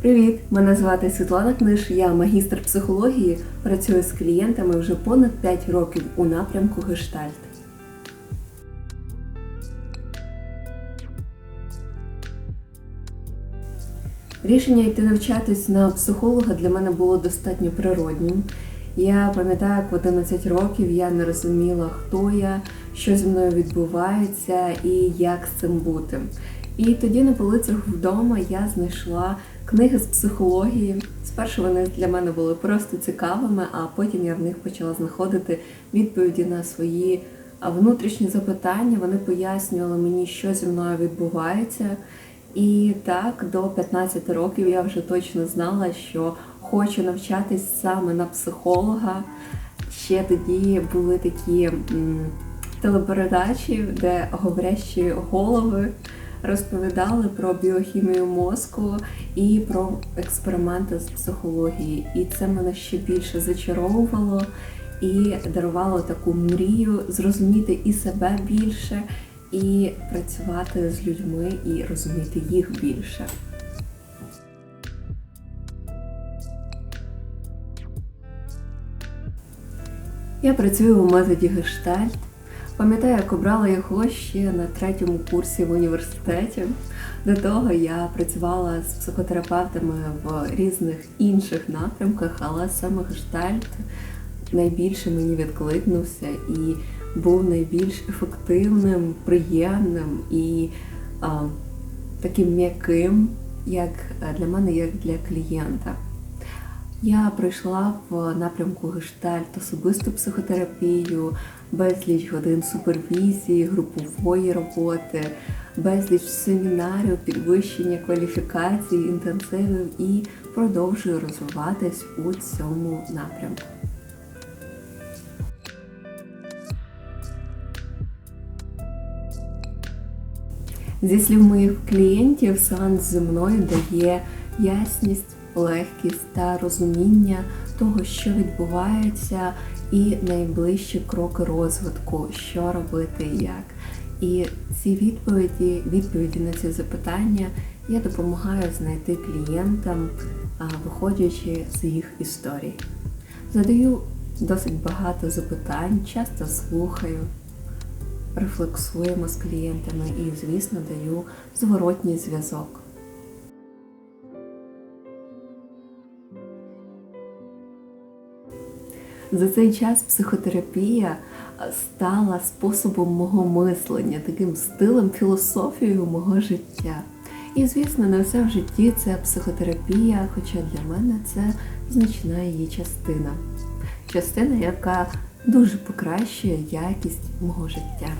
Привіт! Мене звати Світлана Книж, я магістр психології, працюю з клієнтами вже понад 5 років у напрямку гештальт. Рішення йти навчатись на психолога для мене було достатньо природнім. Я пам'ятаю, як в 11 років я не розуміла, хто я, що зі мною відбувається і як з цим бути. І тоді на полицях вдома я знайшла книги з психології. Спершу вони для мене були просто цікавими, а потім я в них почала знаходити відповіді на свої внутрішні запитання. Вони пояснювали мені, що зі мною відбувається. І так, до 15 років я вже точно знала, що хочу навчатись саме на психолога. Ще тоді були такі м, телепередачі, де говорящі голови розповідали про біохімію мозку і про експерименти з психології. І це мене ще більше зачаровувало і дарувало таку мрію зрозуміти і себе більше, і працювати з людьми і розуміти їх більше. Я працюю у методі гештальт. Пам'ятаю, як обрала його ще на третьому курсі в університеті. До того я працювала з психотерапевтами в різних інших напрямках, але саме гештальт найбільше мені відкликнувся і був найбільш ефективним, приємним і а, таким м'яким, як е, для мене, як для клієнта. Я пройшла в напрямку гештальт особисту психотерапію, безліч годин супервізії, групової роботи, безліч семінарів, підвищення кваліфікації, інтенсивів і продовжую розвиватись у цьому напрямку. Зі слів моїх клієнтів, сеанс зі мною дає ясність, легкість та розуміння того, що відбувається, і найближчі кроки розвитку, що робити і як. І ці відповіді, відповіді на ці запитання я допомагаю знайти клієнтам, виходячи з їх історій. Задаю досить багато запитань, часто слухаю рефлексуємо з клієнтами і, звісно, даю зворотній зв'язок. За цей час психотерапія стала способом мого мислення, таким стилем, філософією мого життя. І, звісно, не все в житті це психотерапія, хоча для мене це значна її частина. Частина, яка дуже покращує якість мого життя.